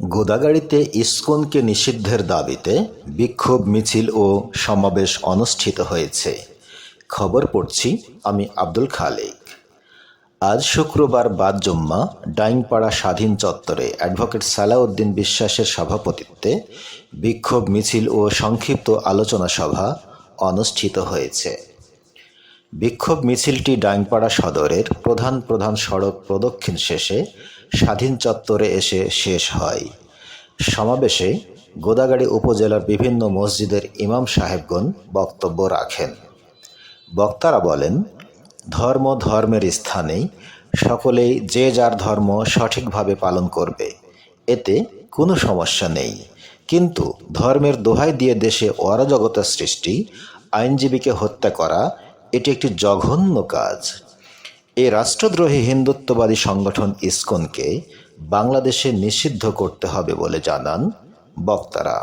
গোদাগাড়িতে ইস্কনকে নিষিদ্ধের দাবিতে বিক্ষোভ মিছিল ও সমাবেশ অনুষ্ঠিত হয়েছে। খবর পড়ছি আমি আব্দুল খালেক। আজ শুক্রবার বাদ জুম্মা ডাইংপাড়া স্বাধীন চত্বরে অ্যাডভোকেট সালাউদ্দিন বিশ্বাসের সভাপতিত্বে বিক্ষোভ মিছিল ও সংক্ষিপ্ত আলোচনা সভা অনুষ্ঠিত হয়েছে। বিক্ষোভ মিছিলটি ডাইংপাড়া সদরের প্রধান প্রধান সড়ক প্রদক্ষিণ শেষে স্বাধীন চত্বরে এসে শেষ হয়। সমাবেশে গোদাগাড়ি উপজেলার বিভিন্ন মসজিদের ইমাম সাহেবগণ বক্তব্য রাখেন। বক্তারা বলেন, ধর্ম ধর্মের স্থানেই সকলেই যে যার ধর্ম সঠিকভাবে পালন করবে, এতে কোনো সমস্যা নেই। কিন্তু ধর্মের দোহাই দিয়ে দেশে অরাজকতা সৃষ্টি, আইনজীবীকে হত্যা করা, এটি একটি জঘন্য কাজ। এই রাষ্ট্রদ্রোহী হিন্দুত্ববাদী সংগঠন ইসকনকে বাংলাদেশে নিষিদ্ধ করতে হবে বলে জানান বক্তারা।